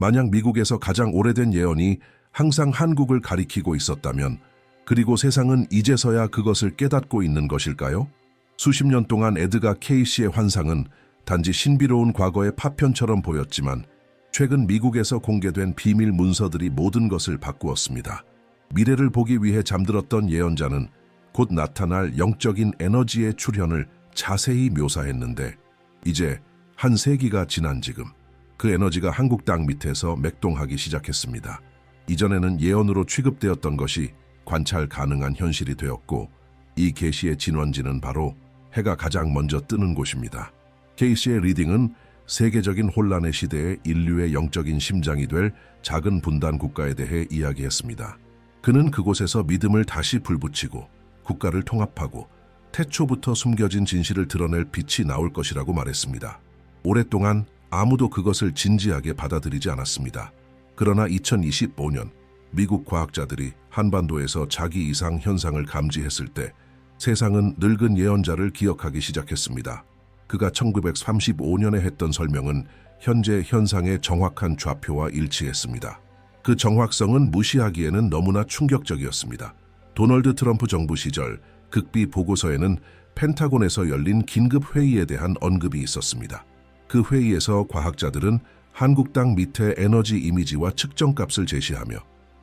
만약 미국에서 가장 오래된 예언이 항상 한국을 가리키고 있었다면 그리고 세상은 이제서야 그것을 깨닫고 있는 것일까요? 수십 년 동안 에드가 케이시의 환상은 단지 신비로운 과거의 파편처럼 보였지만 최근 미국에서 공개된 비밀 문서들이 모든 것을 바꾸었습니다. 미래를 보기 위해 잠들었던 예언자는 곧 나타날 영적인 에너지의 출현을 자세히 묘사했는데 이제 한 세기가 지난 지금 그 에너지가 한국 땅 밑에서 맥동하기 시작했습니다. 이전에는 예언으로 취급되었던 것이 관찰 가능한 현실이 되었고 이 계시의 진원지는 바로 해가 가장 먼저 뜨는 곳입니다. 케이시의 리딩은 세계적인 혼란의 시대에 인류의 영적인 심장이 될 작은 분단 국가에 대해 이야기했습니다. 그는 그곳에서 믿음을 다시 불붙이고 국가를 통합하고 태초부터 숨겨진 진실을 드러낼 빛이 나올 것이라고 말했습니다. 오랫동안 아무도 그것을 진지하게 받아들이지 않았습니다. 그러나 2025년 미국 과학자들이 한반도에서 자기 이상 현상을 감지했을 때 세상은 늙은 예언자를 기억하기 시작했습니다. 그가 1935년에 했던 설명은 현재 현상의 정확한 좌표와 일치했습니다. 그 정확성은 무시하기에는 너무나 충격적이었습니다. 도널드 트럼프 정부 시절 극비 보고서에는 펜타곤에서 열린 긴급 회의에 대한 언급이 있었습니다. 그 회의에서 과학자들은 한국 땅 밑의 에너지 이미지와 측정값을 제시하며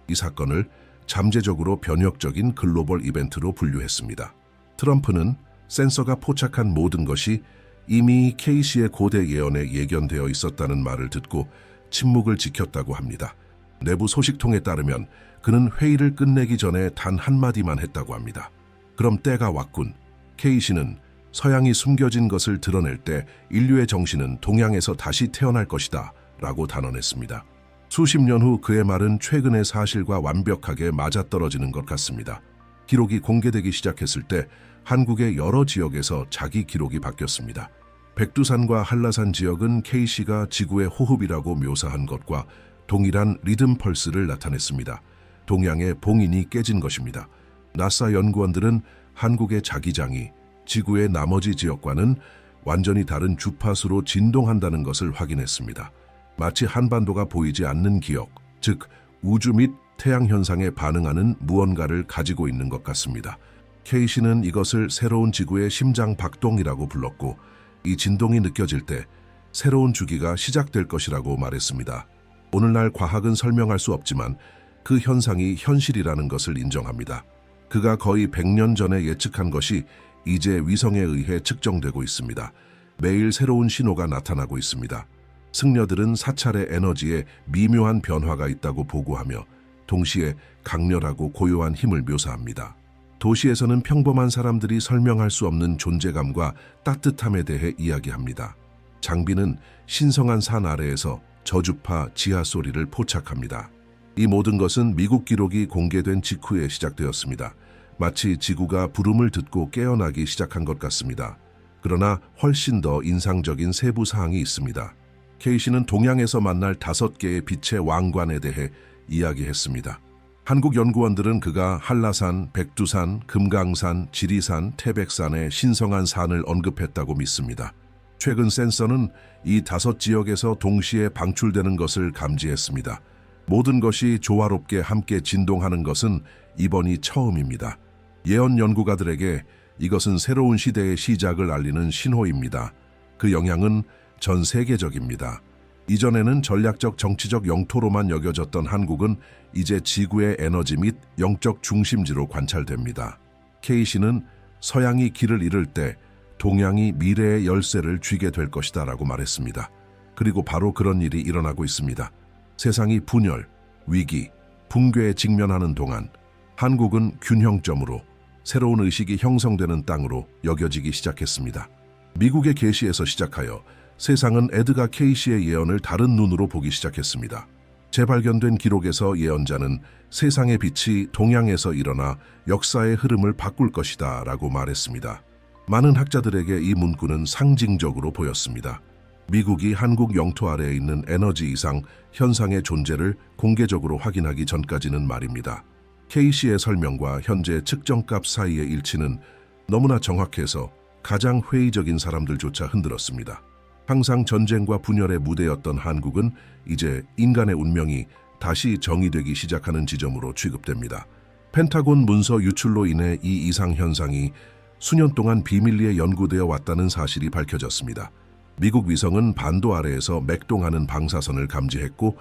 이 사건을 잠재적으로 변혁적인 글로벌 이벤트로 분류했습니다. 트럼프는 센서가 포착한 모든 것이 이미 케이시의 고대 예언에 예견되어 있었다는 말을 듣고 침묵을 지켰다고 합니다. 내부 소식통에 따르면 그는 회의를 끝내기 전에 단 한마디만 했다고 합니다. 그럼 때가 왔군. 케이시는 서양이 숨겨진 것을 드러낼 때 인류의 정신은 동양에서 다시 태어날 것이다 라고 단언했습니다. 수십 년 후 그의 말은 최근의 사실과 완벽하게 맞아떨어지는 것 같습니다. 기록이 공개되기 시작했을 때 한국의 여러 지역에서 자기 기록이 바뀌었습니다. 백두산과 한라산 지역은 K씨가 지구의 호흡이라고 묘사한 것과 동일한 리듬 펄스를 나타냈습니다. 동양의 봉인이 깨진 것입니다. 나사 연구원들은 한국의 자기장이 지구의 나머지 지역과는 완전히 다른 주파수로 진동한다는 것을 확인했습니다. 마치 한반도가 보이지 않는 기억, 즉 우주 및 태양 현상에 반응하는 무언가를 가지고 있는 것 같습니다. 케이시는 이것을 새로운 지구의 심장 박동이라고 불렀고 이 진동이 느껴질 때 새로운 주기가 시작될 것이라고 말했습니다. 오늘날 과학은 설명할 수 없지만 그 현상이 현실이라는 것을 인정합니다. 그가 거의 100년 전에 예측한 것이 이제 위성에 의해 측정되고 있습니다. 매일 새로운 신호가 나타나고 있습니다. 승려들은 사찰의 에너지에 미묘한 변화가 있다고 보고하며 동시에 강렬하고 고요한 힘을 묘사합니다. 도시에서는 평범한 사람들이 설명할 수 없는 존재감과 따뜻함에 대해 이야기합니다. 장비는 신성한 산 아래에서 저주파 지하 소리를 포착합니다. 이 모든 것은 미국 기록이 공개된 직후에 시작되었습니다. 마치 지구가 부름을 듣고 깨어나기 시작한 것 같습니다. 그러나 훨씬 더 인상적인 세부 사항이 있습니다. 케이시는 동양에서 만날 다섯 개의 빛의 왕관에 대해 이야기했습니다. 한국 연구원들은 그가 한라산, 백두산, 금강산, 지리산, 태백산의 신성한 산을 언급했다고 믿습니다. 최근 센서는 이 다섯 지역에서 동시에 방출되는 것을 감지했습니다. 모든 것이 조화롭게 함께 진동하는 것은 이번이 처음입니다. 예언 연구가들에게 이것은 새로운 시대의 시작을 알리는 신호입니다. 그 영향은 전 세계적입니다. 이전에는 전략적 정치적 영토로만 여겨졌던 한국은 이제 지구의 에너지 및 영적 중심지로 관찰됩니다. 케이시는 서양이 길을 잃을 때 동양이 미래의 열쇠를 쥐게 될 것이다 라고 말했습니다. 그리고 바로 그런 일이 일어나고 있습니다. 세상이 분열, 위기, 붕괴에 직면하는 동안 한국은 균형점으로 새로운 의식이 형성되는 땅으로 여겨지기 시작했습니다. 미국의 계시에서 시작하여 세상은 에드가 케이시의 예언을 다른 눈으로 보기 시작했습니다. 재발견된 기록에서 예언자는 세상의 빛이 동양에서 일어나 역사의 흐름을 바꿀 것이다 라고 말했습니다. 많은 학자들에게 이 문구는 상징적으로 보였습니다. 미국이 한국 영토 아래에 있는 에너지 이상 현상의 존재를 공개적으로 확인하기 전까지는 말입니다. K씨의 설명과 현재 측정값 사이의 일치는 너무나 정확해서 가장 회의적인 사람들조차 흔들었습니다. 항상 전쟁과 분열의 무대였던 한국은 이제 인간의 운명이 다시 정의되기 시작하는 지점으로 취급됩니다. 펜타곤 문서 유출로 인해 이 이상 현상이 수년 동안 비밀리에 연구되어 왔다는 사실이 밝혀졌습니다. 미국 위성은 반도 아래에서 맥동하는 방사선을 감지했고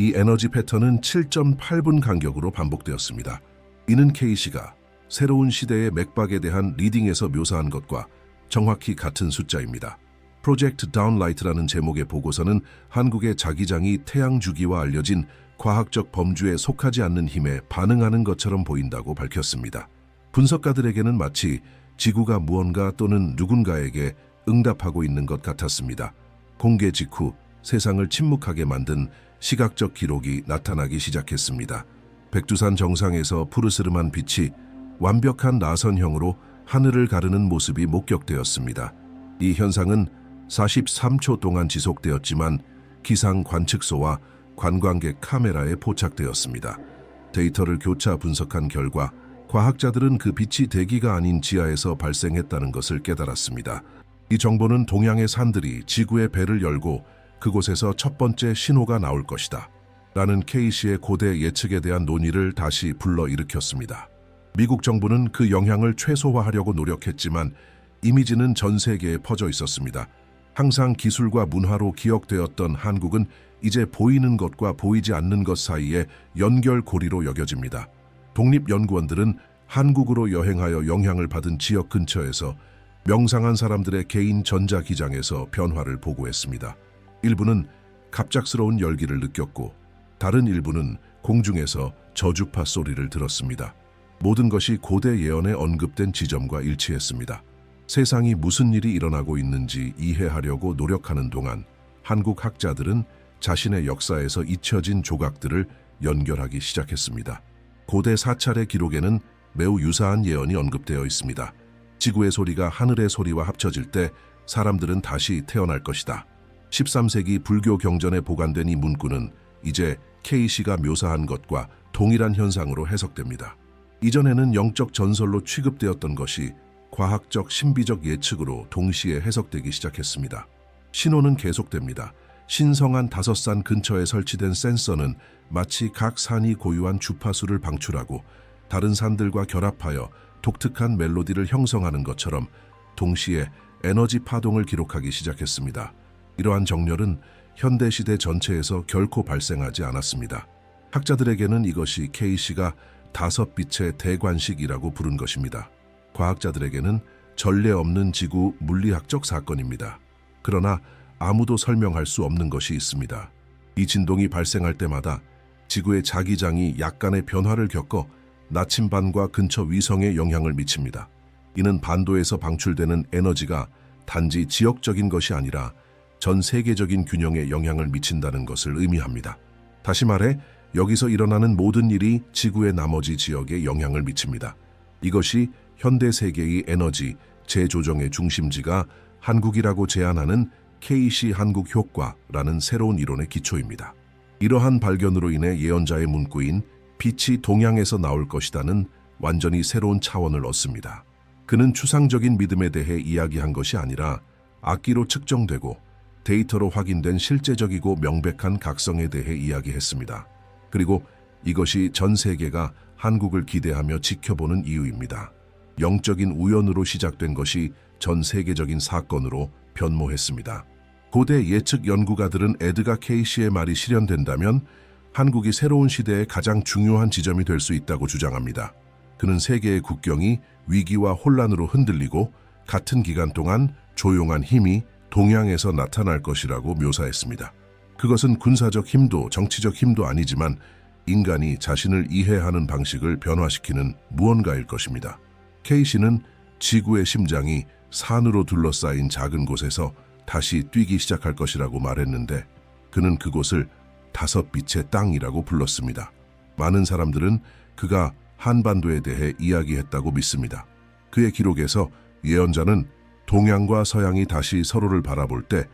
이 에너지 패턴은 7.8분 간격으로 반복되었습니다. 이는 K씨가 새로운 시대의 맥박에 대한 리딩에서 묘사한 것과 정확히 같은 숫자입니다. 프로젝트 다운라이트라는 제목의 보고서는 한국의 자기장이 태양 주기와 알려진 과학적 범주에 속하지 않는 힘에 반응하는 것처럼 보인다고 밝혔습니다. 분석가들에게는 마치 지구가 무언가 또는 누군가에게 응답하고 있는 것 같았습니다. 공개 직후 세상을 침묵하게 만든 시각적 기록이 나타나기 시작했습니다. 백두산 정상에서 푸르스름한 빛이 완벽한 나선형으로 하늘을 가르는 모습이 목격되었습니다. 이 현상은 43초 동안 지속되었지만 기상 관측소와 관광객 카메라에 포착되었습니다. 데이터를 교차 분석한 결과 과학자들은 그 빛이 대기가 아닌 지하에서 발생했다는 것을 깨달았습니다. 이 정보는 동양의 산들이 지구의 배를 열고 그곳에서 첫 번째 신호가 나올 것이다. 라는 K씨의 고대 예측에 대한 논의를 다시 불러일으켰습니다. 미국 정부는 그 영향을 최소화하려고 노력했지만 이미지는 전 세계에 퍼져 있었습니다. 항상 기술과 문화로 기억되었던 한국은 이제 보이는 것과 보이지 않는 것 사이에 연결고리로 여겨집니다. 독립연구원들은 한국으로 여행하여 영향을 받은 지역 근처에서 명상한 사람들의 개인 전자기장에서 변화를 보고했습니다. 일부는 갑작스러운 열기를 느꼈고 다른 일부는 공중에서 저주파 소리를 들었습니다. 모든 것이 고대 예언에 언급된 지점과 일치했습니다. 세상이 무슨 일이 일어나고 있는지 이해하려고 노력하는 동안 한국 학자들은 자신의 역사에서 잊혀진 조각들을 연결하기 시작했습니다. 고대 사찰의 기록에는 매우 유사한 예언이 언급되어 있습니다. 지구의 소리가 하늘의 소리와 합쳐질 때 사람들은 다시 태어날 것이다. 13세기 불교 경전에 보관된 이 문구는 이제 K씨가 묘사한 것과 동일한 현상으로 해석됩니다. 이전에는 영적 전설로 취급되었던 것이 과학적 신비적 예측으로 동시에 해석되기 시작했습니다. 신호는 계속됩니다. 신성한 다섯 산 근처에 설치된 센서는 마치 각 산이 고유한 주파수를 방출하고 다른 산들과 결합하여 독특한 멜로디를 형성하는 것처럼 동시에 에너지 파동을 기록하기 시작했습니다. 이러한 정렬은 현대 시대 전체에서 결코 발생하지 않았습니다. 학자들에게는 이것이 K씨가 다섯 빛의 대관식이라고 부른 것입니다. 과학자들에게는 전례 없는 지구 물리학적 사건입니다. 그러나 아무도 설명할 수 없는 것이 있습니다. 이 진동이 발생할 때마다 지구의 자기장이 약간의 변화를 겪어 나침반과 근처 위성에 영향을 미칩니다. 이는 반도에서 방출되는 에너지가 단지 지역적인 것이 아니라 전 세계적인 균형에 영향을 미친다는 것을 의미합니다. 다시 말해 여기서 일어나는 모든 일이 지구의 나머지 지역에 영향을 미칩니다. 이것이 현대 세계의 에너지 재조정의 중심지가 한국이라고 제안하는 KC 한국 효과라는 새로운 이론의 기초입니다. 이러한 발견으로 인해 예언자의 문구인 빛이 동양에서 나올 것이다는 완전히 새로운 차원을 얻습니다. 그는 추상적인 믿음에 대해 이야기한 것이 아니라 악기로 측정되고 데이터로 확인된 실제적이고 명백한 각성에 대해 이야기했습니다. 그리고 이것이 전 세계가 한국을 기대하며 지켜보는 이유입니다. 영적인 우연으로 시작된 것이 전 세계적인 사건으로 변모했습니다. 고대 예측 연구가들은 에드가 케이시의 말이 실현된다면 한국이 새로운 시대의 가장 중요한 지점이 될 수 있다고 주장합니다. 그는 세계의 국경이 위기와 혼란으로 흔들리고 같은 기간 동안 조용한 힘이 동양에서 나타날 것이라고 묘사했습니다. 그것은 군사적 힘도 정치적 힘도 아니지만 인간이 자신을 이해하는 방식을 변화시키는 무언가일 것입니다. 케이시는 지구의 심장이 산으로 둘러싸인 작은 곳에서 다시 뛰기 시작할 것이라고 말했는데 그는 그곳을 다섯 빛의 땅이라고 불렀습니다. 많은 사람들은 그가 한반도에 대해 이야기했다고 믿습니다. 그의 기록에서 예언자는 동양과 서양이 다시 서로를 바라볼 때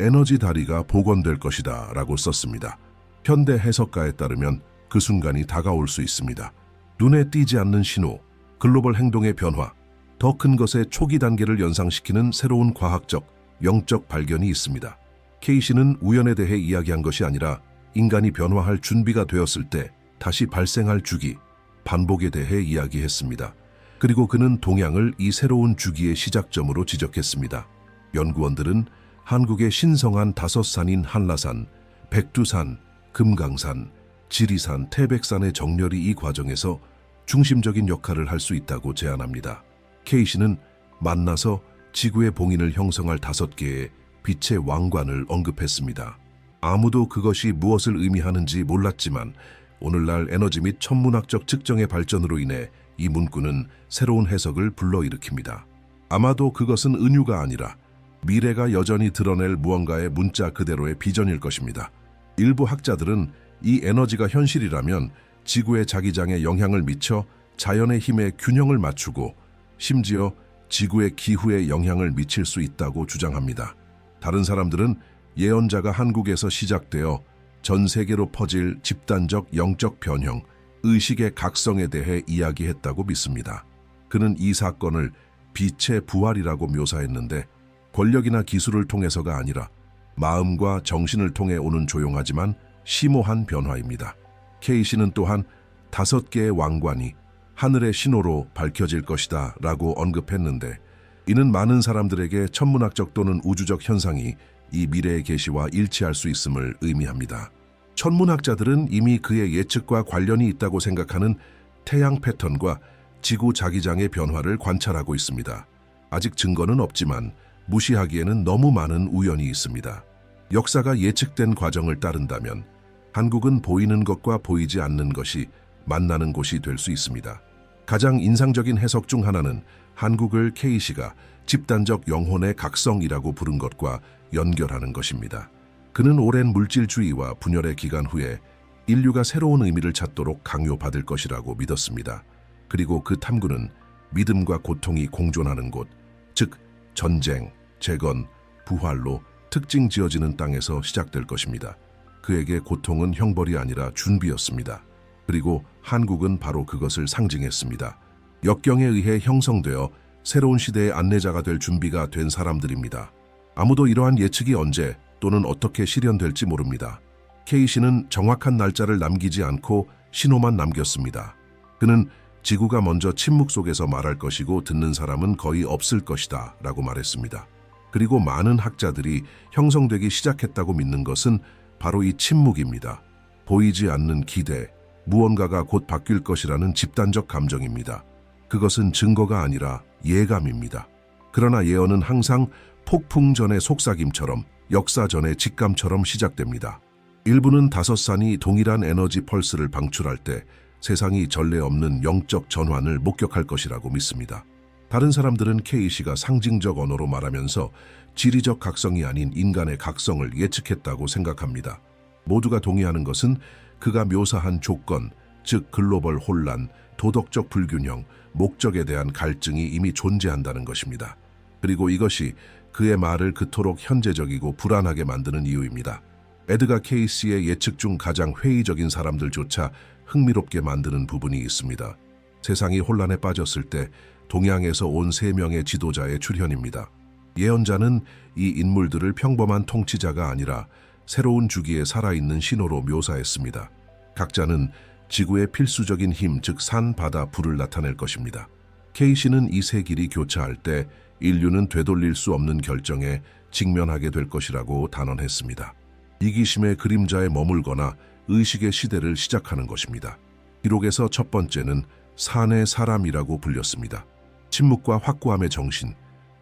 에너지 다리가 복원될 것이다 라고 썼습니다. 현대 해석가에 따르면 그 순간이 다가올 수 있습니다. 눈에 띄지 않는 신호, 글로벌 행동의 변화, 더 큰 것의 초기 단계를 연상시키는 새로운 과학적, 영적 발견이 있습니다. 케이시는 우연에 대해 이야기한 것이 아니라 인간이 변화할 준비가 되었을 때 다시 발생할 주기, 반복에 대해 이야기했습니다. 그리고 그는 동양을 이 새로운 주기의 시작점으로 지적했습니다. 연구원들은 한국의 신성한 다섯 산인 한라산, 백두산, 금강산, 지리산, 태백산의 정렬이 이 과정에서 중심적인 역할을 할 수 있다고 제안합니다. 케이시는 만나서 지구의 봉인을 형성할 다섯 개의 빛의 왕관을 언급했습니다. 아무도 그것이 무엇을 의미하는지 몰랐지만 오늘날 에너지 및 천문학적 측정의 발전으로 인해 이 문구는 새로운 해석을 불러일으킵니다. 아마도 그것은 은유가 아니라 미래가 여전히 드러낼 무언가의 문자 그대로의 비전일 것입니다. 일부 학자들은 이 에너지가 현실이라면 지구의 자기장에 영향을 미쳐 자연의 힘의 균형을 맞추고 심지어 지구의 기후에 영향을 미칠 수 있다고 주장합니다. 다른 사람들은 예언자가 한국에서 시작되어 전 세계로 퍼질 집단적 영적 변형, 의식의 각성에 대해 이야기했다고 믿습니다. 그는 이 사건을 빛의 부활이라고 묘사했는데 권력이나 기술을 통해서가 아니라 마음과 정신을 통해 오는 조용하지만 심오한 변화입니다. 케이시는 또한 다섯 개의 왕관이 하늘의 신호로 밝혀질 것이다 라고 언급했는데 이는 많은 사람들에게 천문학적 또는 우주적 현상이 이 미래의 계시와 일치할 수 있음을 의미합니다. 천문학자들은 이미 그의 예측과 관련이 있다고 생각하는 태양 패턴과 지구 자기장의 변화를 관찰하고 있습니다. 아직 증거는 없지만 무시하기에는 너무 많은 우연이 있습니다. 역사가 예측된 과정을 따른다면 한국은 보이는 것과 보이지 않는 것이 만나는 곳이 될 수 있습니다. 가장 인상적인 해석 중 하나는 한국을 K씨가 집단적 영혼의 각성이라고 부른 것과 연결하는 것입니다. 그는 오랜 물질주의와 분열의 기간 후에 인류가 새로운 의미를 찾도록 강요받을 것이라고 믿었습니다. 그리고 그 탐구는 믿음과 고통이 공존하는 곳, 즉 전쟁, 재건, 부활로 특징 지어지는 땅에서 시작될 것입니다. 그에게 고통은 형벌이 아니라 준비였습니다. 그리고 한국은 바로 그것을 상징했습니다. 역경에 의해 형성되어 새로운 시대의 안내자가 될 준비가 된 사람들입니다. 아무도 이러한 예측이 언제 또는 어떻게 실현될지 모릅니다. K씨는 정확한 날짜를 남기지 않고 신호만 남겼습니다. 그는 지구가 먼저 침묵 속에서 말할 것이고 듣는 사람은 거의 없을 것이다 라고 말했습니다. 그리고 많은 학자들이 형성되기 시작했다고 믿는 것은 바로 이 침묵입니다. 보이지 않는 기대, 무언가가 곧 바뀔 것이라는 집단적 감정입니다. 그것은 증거가 아니라 예감입니다. 그러나 예언은 항상 폭풍 전의 속삭임처럼 역사 전의 직감처럼 시작됩니다. 일부는 다섯 산이 동일한 에너지 펄스를 방출할 때 세상이 전례 없는 영적 전환을 목격할 것이라고 믿습니다. 다른 사람들은 K씨가 상징적 언어로 말하면서 지리적 각성이 아닌 인간의 각성을 예측했다고 생각합니다. 모두가 동의하는 것은 그가 묘사한 조건, 즉 글로벌 혼란, 도덕적 불균형, 목적에 대한 갈증이 이미 존재한다는 것입니다. 그리고 이것이 그의 말을 그토록 현재적이고 불안하게 만드는 이유입니다. 에드가 케이스의 예측 중 가장 회의적인 사람들조차 흥미롭게 만드는 부분이 있습니다. 세상이 혼란에 빠졌을 때 동양에서 온 세 명의 지도자의 출현입니다. 예언자는 이 인물들을 평범한 통치자가 아니라 새로운 주기에 살아있는 신호로 묘사했습니다. 각자는 지구의 필수적인 힘, 즉 산, 바다, 불을 나타낼 것입니다. 케이시는 이 세 길이 교차할 때 인류는 되돌릴 수 없는 결정에 직면하게 될 것이라고 단언했습니다. 이기심의 그림자에 머물거나 의식의 시대를 시작하는 것입니다. 기록에서 첫 번째는 산의 사람이라고 불렸습니다. 침묵과 확고함의 정신,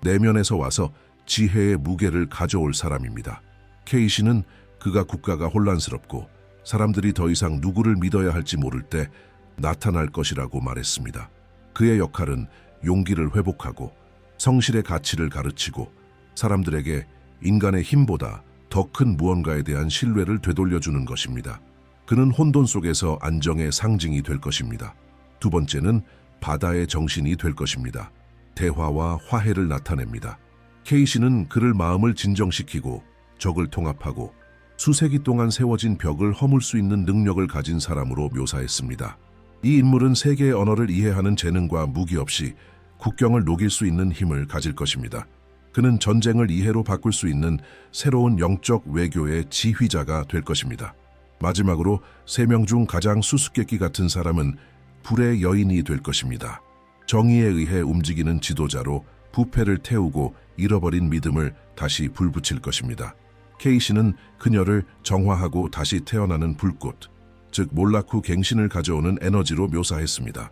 내면에서 와서 지혜의 무게를 가져올 사람입니다. 케이시는 그가 국가가 혼란스럽고 사람들이 더 이상 누구를 믿어야 할지 모를 때 나타날 것이라고 말했습니다. 그의 역할은 용기를 회복하고 성실의 가치를 가르치고 사람들에게 인간의 힘보다 더 큰 무언가에 대한 신뢰를 되돌려주는 것입니다. 그는 혼돈 속에서 안정의 상징이 될 것입니다. 두 번째는 바다의 정신이 될 것입니다. 대화와 화해를 나타냅니다. 케이시는 그를 마음을 진정시키고 적을 통합하고 수세기 동안 세워진 벽을 허물 수 있는 능력을 가진 사람으로 묘사했습니다. 이 인물은 세계의 언어를 이해하는 재능과 무기 없이 국경을 녹일 수 있는 힘을 가질 것입니다. 그는 전쟁을 이해로 바꿀 수 있는 새로운 영적 외교의 지휘자가 될 것입니다. 마지막으로 세 명 중 가장 수수께끼 같은 사람은 불의 여인이 될 것입니다. 정의에 의해 움직이는 지도자로 부패를 태우고 잃어버린 믿음을 다시 불붙일 것입니다. 케이시는 그녀를 정화하고 다시 태어나는 불꽃, 즉 몰락 후 갱신을 가져오는 에너지로 묘사했습니다.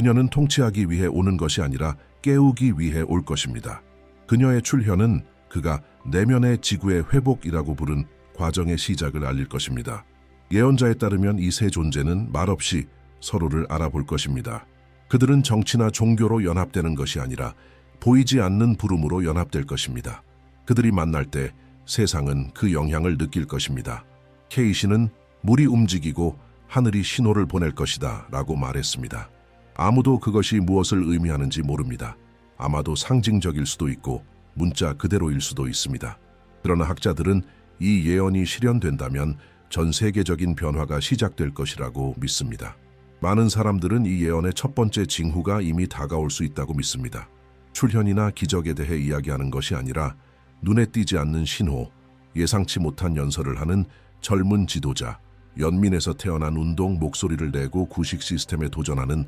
그녀는 통치하기 위해 오는 것이 아니라 깨우기 위해 올 것입니다. 그녀의 출현은 그가 내면의 지구의 회복이라고 부른 과정의 시작을 알릴 것입니다. 예언자에 따르면 이 세 존재는 말없이 서로를 알아볼 것입니다. 그들은 정치나 종교로 연합되는 것이 아니라 보이지 않는 부름으로 연합될 것입니다. 그들이 만날 때 세상은 그 영향을 느낄 것입니다. 케이시는 물이 움직이고 하늘이 신호를 보낼 것이다 라고 말했습니다. 아무도 그것이 무엇을 의미하는지 모릅니다. 아마도 상징적일 수도 있고 문자 그대로일 수도 있습니다. 그러나 학자들은 이 예언이 실현된다면 전 세계적인 변화가 시작될 것이라고 믿습니다. 많은 사람들은 이 예언의 첫 번째 징후가 이미 다가올 수 있다고 믿습니다. 출현이나 기적에 대해 이야기하는 것이 아니라 눈에 띄지 않는 신호, 예상치 못한 연설을 하는 젊은 지도자, 연민에서 태어난 운동 목소리를 내고 구식 시스템에 도전하는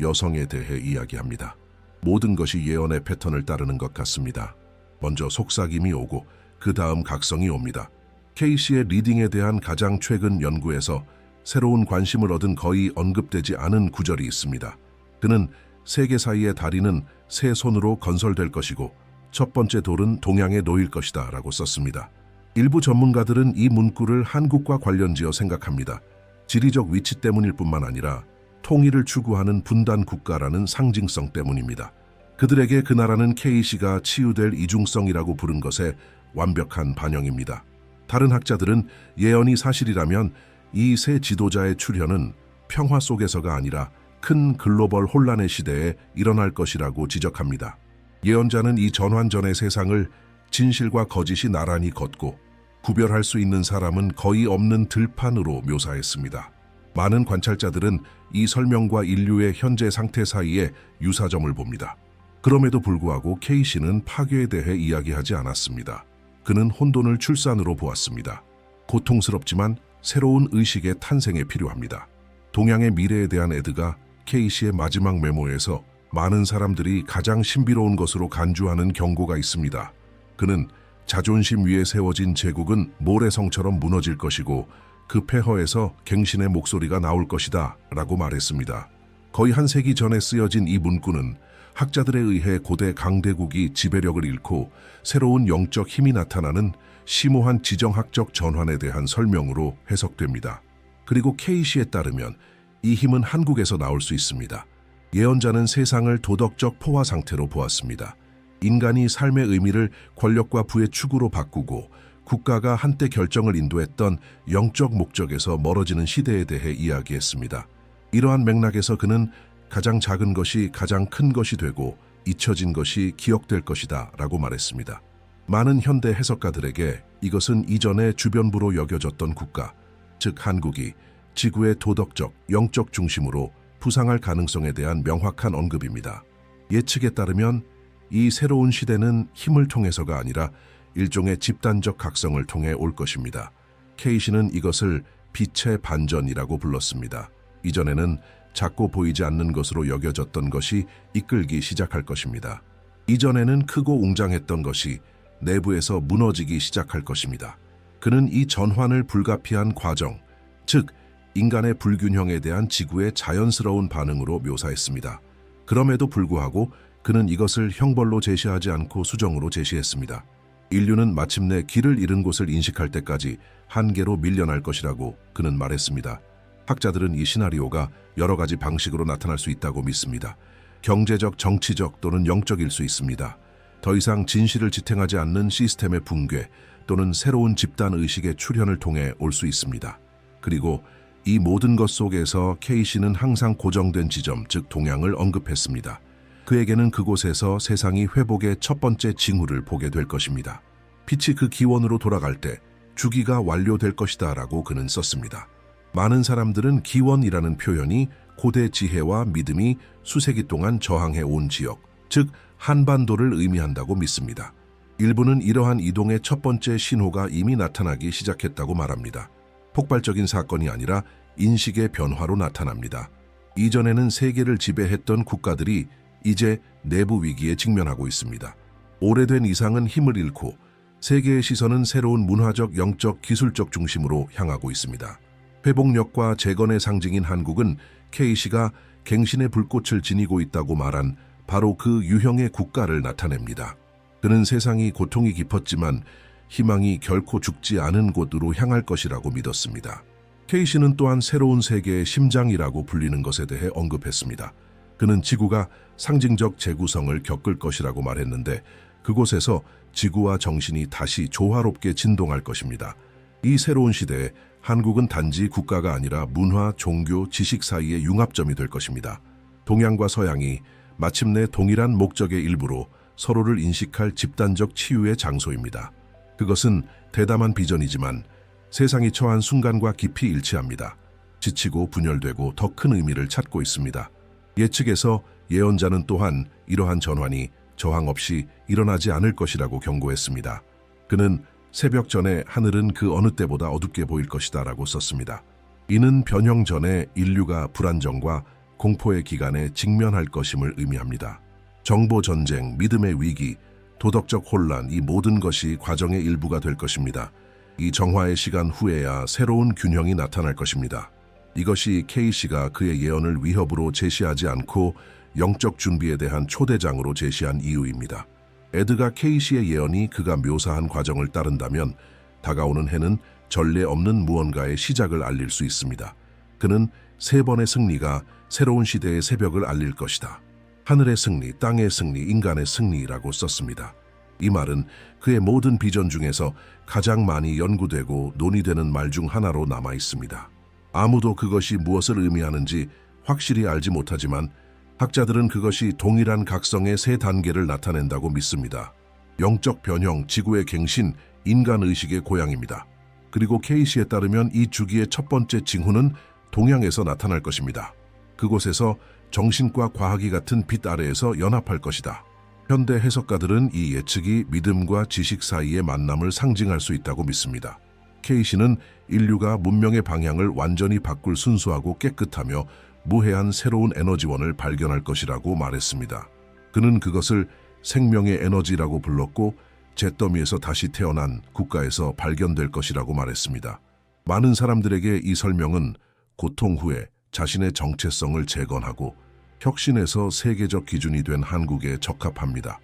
여성에 대해 이야기합니다. 모든 것이 예언의 패턴을 따르는 것 같습니다. 먼저 속삭임이 오고 그 다음 각성이 옵니다. 케이시의 리딩에 대한 가장 최근 연구에서 새로운 관심을 얻은 거의 언급되지 않은 구절이 있습니다. 그는 세계 사이의 다리는 세 손으로 건설될 것이고 첫 번째 돌은 동양에 놓일 것이다 라고 썼습니다. 일부 전문가들은 이 문구를 한국과 관련지어 생각합니다. 지리적 위치 때문일 뿐만 아니라 통일을 추구하는 분단 국가라는 상징성 때문입니다. 그들에게 그 나라는 KC가 치유될 이중성이라고 부른 것의 완벽한 반영입니다. 다른 학자들은 예언이 사실이라면 이세 지도자의 출현은 평화 속에서가 아니라 큰 글로벌 혼란의 시대에 일어날 것이라고 지적합니다. 예언자는 이 전환전의 세상을 진실과 거짓이 나란히 걷고 구별할 수 있는 사람은 거의 없는 들판으로 묘사했습니다. 많은 관찰자들은 이 설명과 인류의 현재 상태 사이에 유사점을 봅니다. 그럼에도 불구하고 케이시는 파괴에 대해 이야기하지 않았습니다. 그는 혼돈을 출산으로 보았습니다. 고통스럽지만 새로운 의식의 탄생에 필요합니다. 동양의 미래에 대한 에드가 케이시의 마지막 메모에서 많은 사람들이 가장 신비로운 것으로 간주하는 경고가 있습니다. 그는 자존심 위에 세워진 제국은 모래성처럼 무너질 것이고 그 폐허에서 갱신의 목소리가 나올 것이다 라고 말했습니다. 거의 한 세기 전에 쓰여진 이 문구는 학자들에 의해 고대 강대국이 지배력을 잃고 새로운 영적 힘이 나타나는 심오한 지정학적 전환에 대한 설명으로 해석됩니다. 그리고 케이시에 따르면 이 힘은 한국에서 나올 수 있습니다. 예언자는 세상을 도덕적 포화 상태로 보았습니다. 인간이 삶의 의미를 권력과 부의 축으로 바꾸고 국가가 한때 결정을 인도했던 영적 목적에서 멀어지는 시대에 대해 이야기했습니다. 이러한 맥락에서 그는 가장 작은 것이 가장 큰 것이 되고 잊혀진 것이 기억될 것이다 라고 말했습니다. 많은 현대 해석가들에게 이것은 이전의 주변부로 여겨졌던 국가, 즉 한국이 지구의 도덕적, 영적 중심으로 부상할 가능성에 대한 명확한 언급입니다. 예측에 따르면 이 새로운 시대는 힘을 통해서가 아니라 일종의 집단적 각성을 통해 올 것입니다. 케이시는 이것을 빛의 반전이라고 불렀습니다. 이전에는 작고 보이지 않는 것으로 여겨졌던 것이 이끌기 시작할 것입니다. 이전에는 크고 웅장했던 것이 내부에서 무너지기 시작할 것입니다. 그는 이 전환을 불가피한 과정, 즉 인간의 불균형에 대한 지구의 자연스러운 반응으로 묘사했습니다. 그럼에도 불구하고 그는 이것을 형벌로 제시하지 않고 수정으로 제시했습니다. 인류는 마침내 길을 잃은 곳을 인식할 때까지 한계로 밀려날 것이라고 그는 말했습니다. 학자들은 이 시나리오가 여러 가지 방식으로 나타날 수 있다고 믿습니다. 경제적, 정치적 또는 영적일 수 있습니다. 더 이상 진실을 지탱하지 않는 시스템의 붕괴 또는 새로운 집단 의식의 출현을 통해 올 수 있습니다. 그리고 이 모든 것 속에서 케이시는 항상 고정된 지점, 즉 동향을 언급했습니다. 그에게는 그곳에서 세상이 회복의 첫 번째 징후를 보게 될 것입니다. 빛이 그 기원으로 돌아갈 때 주기가 완료될 것이다 라고 그는 썼습니다. 많은 사람들은 기원이라는 표현이 고대 지혜와 믿음이 수세기 동안 저항해 온 지역, 즉 한반도를 의미한다고 믿습니다. 일부는 이러한 이동의 첫 번째 신호가 이미 나타나기 시작했다고 말합니다. 폭발적인 사건이 아니라 인식의 변화로 나타납니다. 이전에는 세계를 지배했던 국가들이 이제 내부 위기에 직면하고 있습니다. 오래된 이상은 힘을 잃고 세계의 시선은 새로운 문화적, 영적, 기술적 중심으로 향하고 있습니다. 회복력과 재건의 상징인 한국은 K씨가 갱신의 불꽃을 지니고 있다고 말한 바로 그 유형의 국가를 나타냅니다. 그는 세상이 고통이 깊었지만 희망이 결코 죽지 않은 곳으로 향할 것이라고 믿었습니다. K씨는 또한 새로운 세계의 심장이라고 불리는 것에 대해 언급했습니다. 그는 지구가 상징적 재구성을 겪을 것이라고 말했는데 그곳에서 지구와 정신이 다시 조화롭게 진동할 것입니다. 이 새로운 시대에 한국은 단지 국가가 아니라 문화, 종교, 지식 사이의 융합점이 될 것입니다. 동양과 서양이 마침내 동일한 목적의 일부로 서로를 인식할 집단적 치유의 장소입니다. 그것은 대담한 비전이지만 세상이 처한 순간과 깊이 일치합니다. 지치고 분열되고 더 큰 의미를 찾고 있습니다. 예측에서 예언자는 또한 이러한 전환이 저항 없이 일어나지 않을 것이라고 경고했습니다. 그는 새벽 전에 하늘은 그 어느 때보다 어둡게 보일 것이다 라고 썼습니다. 이는 변형 전에 인류가 불안정과 공포의 기간에 직면할 것임을 의미합니다. 정보 전쟁, 믿음의 위기, 도덕적 혼란 이 모든 것이 과정의 일부가 될 것입니다. 이 정화의 시간 후에야 새로운 균형이 나타날 것입니다. 이것이 K씨가 그의 예언을 위협으로 제시하지 않고 영적 준비에 대한 초대장으로 제시한 이유입니다. 에드가 K씨의 예언이 그가 묘사한 과정을 따른다면 다가오는 해는 전례 없는 무언가의 시작을 알릴 수 있습니다. 그는 세 번의 승리가 새로운 시대의 새벽을 알릴 것이다. 하늘의 승리, 땅의 승리, 인간의 승리라고 썼습니다. 이 말은 그의 모든 비전 중에서 가장 많이 연구되고 논의되는 말 중 하나로 남아 있습니다. 아무도 그것이 무엇을 의미하는지 확실히 알지 못하지만 학자들은 그것이 동일한 각성의 세 단계를 나타낸다고 믿습니다. 영적 변형, 지구의 갱신, 인간 의식의 고향입니다. 그리고 케이시에 따르면 이 주기의 첫 번째 징후는 동양에서 나타날 것입니다. 그곳에서 정신과 과학이 같은 빛 아래에서 연합할 것이다. 현대 해석가들은 이 예측이 믿음과 지식 사이의 만남을 상징할 수 있다고 믿습니다. 케이시는 인류가 문명의 방향을 완전히 바꿀 순수하고 깨끗하며 무해한 새로운 에너지원을 발견할 것이라고 말했습니다. 그는 그것을 생명의 에너지라고 불렀고 잿더미에서 다시 태어난 국가에서 발견될 것이라고 말했습니다. 많은 사람들에게 이 설명은 고통 후에 자신의 정체성을 재건하고 혁신에서 세계적 기준이 된 한국에 적합합니다.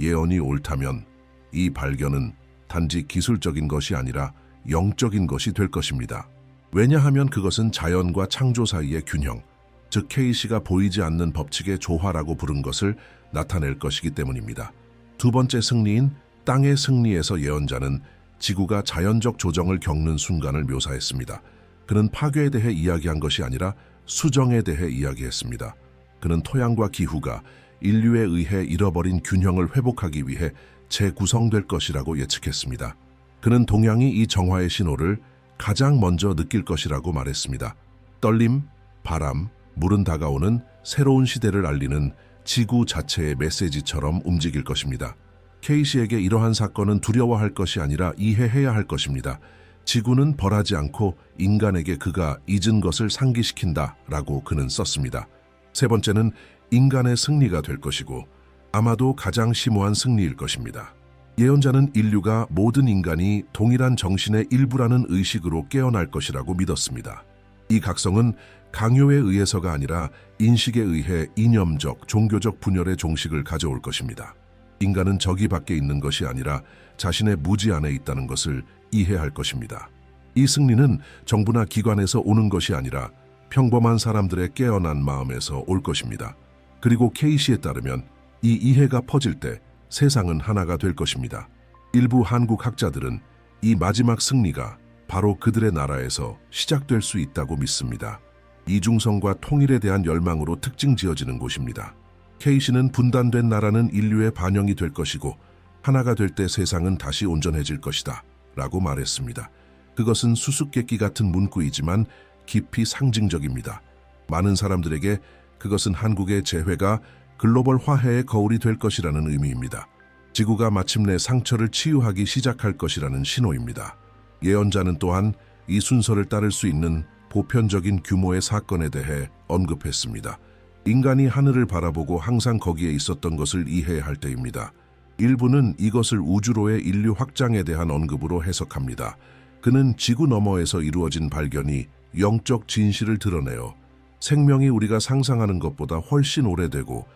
예언이 옳다면 이 발견은 단지 기술적인 것이 아니라 영적인 것이 될 것입니다. 왜냐하면 그것은 자연과 창조 사이의 균형, 즉 K씨가 보이지 않는 법칙의 조화라고 부른 것을 나타낼 것이기 때문입니다. 두 번째 승리인 땅의 승리에서 예언자는 지구가 자연적 조정을 겪는 순간을 묘사했습니다. 그는 파괴에 대해 이야기한 것이 아니라 수정에 대해 이야기했습니다. 그는 토양과 기후가 인류에 의해 잃어버린 균형을 회복하기 위해 재구성될 것이라고 예측했습니다. 그는 동양이 이 정화의 신호를 가장 먼저 느낄 것이라고 말했습니다. 떨림, 바람, 물은 다가오는 새로운 시대를 알리는 지구 자체의 메시지처럼 움직일 것입니다. 케이시에게 이러한 사건은 두려워할 것이 아니라 이해해야 할 것입니다. 지구는 벌하지 않고 인간에게 그가 잊은 것을 상기시킨다 라고 그는 썼습니다. 세 번째는 인간의 승리가 될 것이고 아마도 가장 심오한 승리일 것입니다. 예언자는 인류가 모든 인간이 동일한 정신의 일부라는 의식으로 깨어날 것이라고 믿었습니다. 이 각성은 강요에 의해서가 아니라 인식에 의해 이념적, 종교적 분열의 종식을 가져올 것입니다. 인간은 저기 밖에 있는 것이 아니라 자신의 무지 안에 있다는 것을 이해할 것입니다. 이 승리는 정부나 기관에서 오는 것이 아니라 평범한 사람들의 깨어난 마음에서 올 것입니다. 그리고 K씨에 따르면 이 이해가 퍼질 때 세상은 하나가 될 것입니다. 일부 한국 학자들은 이 마지막 승리가 바로 그들의 나라에서 시작될 수 있다고 믿습니다. 이중성과 통일에 대한 열망으로 특징 지어지는 곳입니다. K씨는 분단된 나라는 인류의 반영이 될 것이고 하나가 될 때 세상은 다시 온전해질 것이다 라고 말했습니다. 그것은 수수께끼 같은 문구이지만 깊이 상징적입니다. 많은 사람들에게 그것은 한국의 재회가 글로벌 화해의 거울이 될 것이라는 의미입니다. 지구가 마침내 상처를 치유하기 시작할 것이라는 신호입니다. 예언자는 또한 이 순서를 따를 수 있는 보편적인 규모의 사건에 대해 언급했습니다. 인간이 하늘을 바라보고 항상 거기에 있었던 것을 이해해야 할 때입니다. 일부는 이것을 우주로의 인류 확장에 대한 언급으로 해석합니다. 그는 지구 너머에서 이루어진 발견이 영적 진실을 드러내어 생명이 우리가 상상하는 것보다 훨씬 오래되고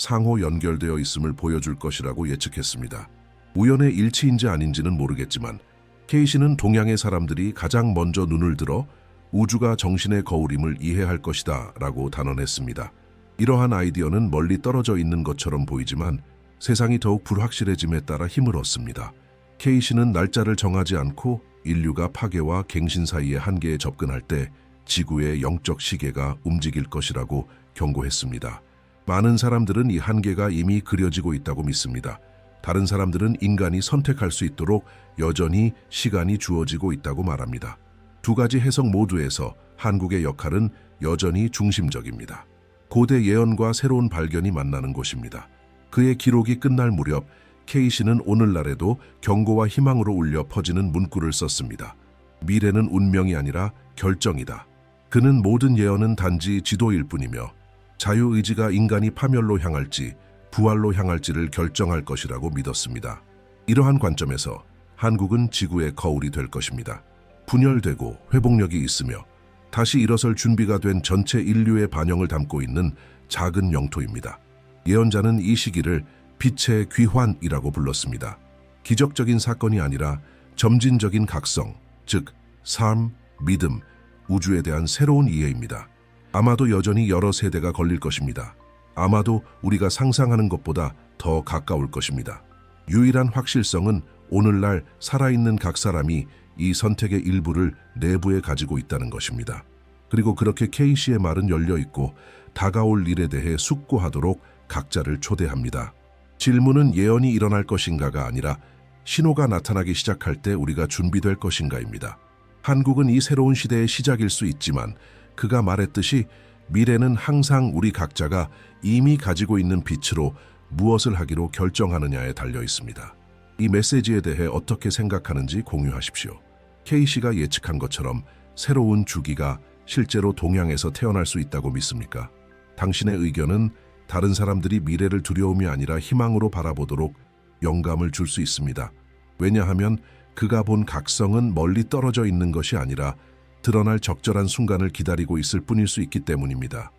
상호 연결되어 있음을 보여줄 것이라고 예측했습니다. 우연의 일치인지 아닌지는 모르겠지만 케이시는 동양의 사람들이 가장 먼저 눈을 들어 우주가 정신의 거울임을 이해할 것이다 라고 단언했습니다. 이러한 아이디어는 멀리 떨어져 있는 것처럼 보이지만 세상이 더욱 불확실해짐에 따라 힘을 얻습니다. 케이시는 날짜를 정하지 않고 인류가 파괴와 갱신 사이의 한계에 접근할 때 지구의 영적 시계가 움직일 것이라고 경고했습니다. 많은 사람들은 이 한계가 이미 그려지고 있다고 믿습니다. 다른 사람들은 인간이 선택할 수 있도록 여전히 시간이 주어지고 있다고 말합니다. 두 가지 해석 모두에서 한국의 역할은 여전히 중심적입니다. 고대 예언과 새로운 발견이 만나는 곳입니다. 그의 기록이 끝날 무렵 케이시는 오늘날에도 경고와 희망으로 울려 퍼지는 문구를 썼습니다. 미래는 운명이 아니라 결정이다. 그는 모든 예언은 단지 지도일 뿐이며 자유의지가 인간이 파멸로 향할지 부활로 향할지를 결정할 것이라고 믿었습니다. 이러한 관점에서 한국은 지구의 거울이 될 것입니다. 분열되고 회복력이 있으며 다시 일어설 준비가 된 전체 인류의 반영을 담고 있는 작은 영토입니다. 예언자는 이 시기를 빛의 귀환이라고 불렀습니다. 기적적인 사건이 아니라 점진적인 각성, 즉 삶, 믿음, 우주에 대한 새로운 이해입니다. 아마도 여전히 여러 세대가 걸릴 것입니다. 아마도 우리가 상상하는 것보다 더 가까울 것입니다. 유일한 확실성은 오늘날 살아있는 각 사람이 이 선택의 일부를 내부에 가지고 있다는 것입니다. 그리고 그렇게 K씨의 말은 열려 있고 다가올 일에 대해 숙고하도록 각자를 초대합니다. 질문은 예언이 일어날 것인가가 아니라 신호가 나타나기 시작할 때 우리가 준비될 것인가입니다. 한국은 이 새로운 시대의 시작일 수 있지만 그가 말했듯이 미래는 항상 우리 각자가 이미 가지고 있는 빛으로 무엇을 하기로 결정하느냐에 달려 있습니다. 이 메시지에 대해 어떻게 생각하는지 공유하십시오. K씨가 예측한 것처럼 새로운 주기가 실제로 동양에서 태어날 수 있다고 믿습니까? 당신의 의견은 다른 사람들이 미래를 두려움이 아니라 희망으로 바라보도록 영감을 줄 수 있습니다. 왜냐하면 그가 본 각성은 멀리 떨어져 있는 것이 아니라 드러날 적절한 순간을 기다리고 있을 뿐일 수 있기 때문입니다.